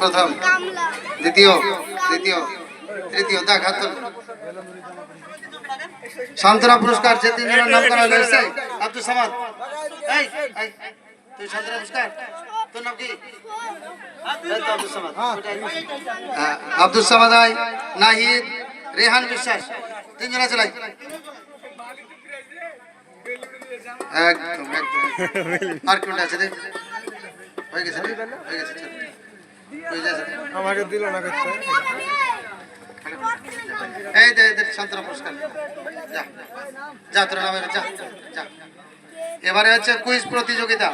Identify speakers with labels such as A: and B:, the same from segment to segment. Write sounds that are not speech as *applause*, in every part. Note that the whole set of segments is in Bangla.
A: প্রথম দ্বিতীয় তৃতীয় তৃতীয় দেখ হাত তোল। পুরস্কার যে তিনজনের নাম করা হয়েছে আব্দুল সামাদ। এই এই, তুই সান্ত্বনা পুরস্কার? তোর নাম কি? আব্দুল সামাদ। হ্যাঁ, আব্দুল সামাদ। আই নাহিদ রেহান বিশ্বাস। তিনজন আছে লাই? একদম একদম। *laughs* আর কোনটা আছে রে হয়ে গেছে হয়ে গেছে। হয়ে
B: আমাকে দিল না করতে
A: এই দে দে শান্তনা পুরস্কার। যা যা তোর নামে যা যা এবারে হচ্ছে কুইজ প্রতিযোগিতা।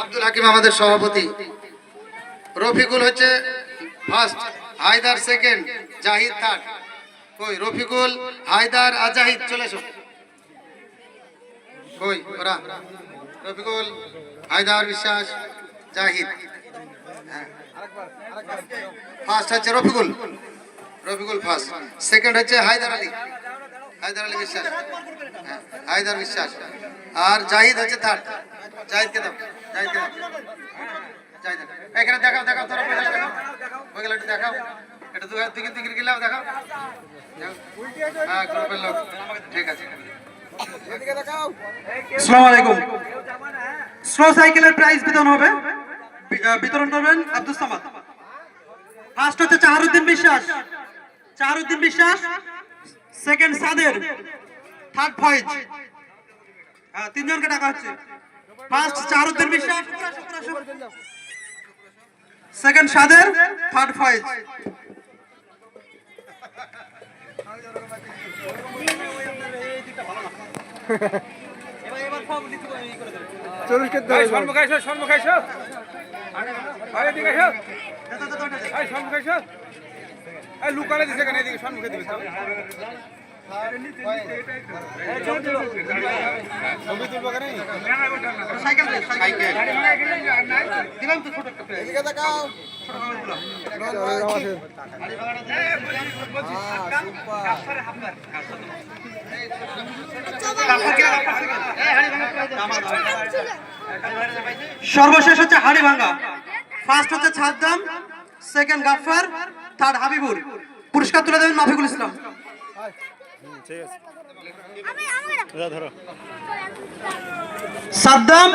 A: আব্দুল হাকিম আমাদের সভাপতি। রফিকুল হচ্ছে first Haider second Zahid third কই রফিকুল হায়দার আর জাহিদ চলে এসো। কই ওরা রফিকুল হায়দার বিশ্বাস জাহিদ ফার্স্ট হচ্ছে রফিকুল রফিকুল ফার্স্ট সেকেন্ড হচ্ছে হায়দার আলী হায়দার আলী বিশ্বাস হ্যাঁ, হায়দার বিশ্বাস আর জাহিদ হচ্ছে থার্ড জাহিদকে দাও জাহিদকে দাও জাহিদ এখানে দেখাও দেখাও তোরা পয়লা একটু দেখাও এটা দু দিকে দিকে দেখাও দেখাও। হ্যাঁ গ্রুপের লোক ঠিক আছে
C: স্লো সাইকেলের প্রাইজ বিতরণ হবে। বিতরণ করবেন আব্দুল সামাদ। ফার্স্ট হচ্ছে চাহারুদ্দিন বিশ্বাস। চাহারুদ্দিন বিশ্বাস সেকেন্ড সাদের থার্ড ফয়েজ। তিনজনকে ডাকা হচ্ছে। ফার্স্ট চাহারুদ্দিন বিশ্বাস। সেকেন্ড সাদের থার্ড ফয়েজ।
B: চল্লিশ করতে
D: সম্মুখ আইসো এই লুকালে দিছে কেন এদিকে সম্মুখে দিবে
C: সাইকেল দে, সাইকেল
A: সাইকেল
C: দিলাম তো ছোট একটা প্রাইজ
B: এদিকে তাকাও
C: সর্বশেষ হচ্ছে হাড়ি ভাঙ্গা। ফার্স্ট হচ্ছে ছাদ্দাম সেকেন্ড গাফার থার্ড হাবিবুর। পুরস্কার তুলে দেবেন মাফিকুল ইসলাম। সাদ্দাম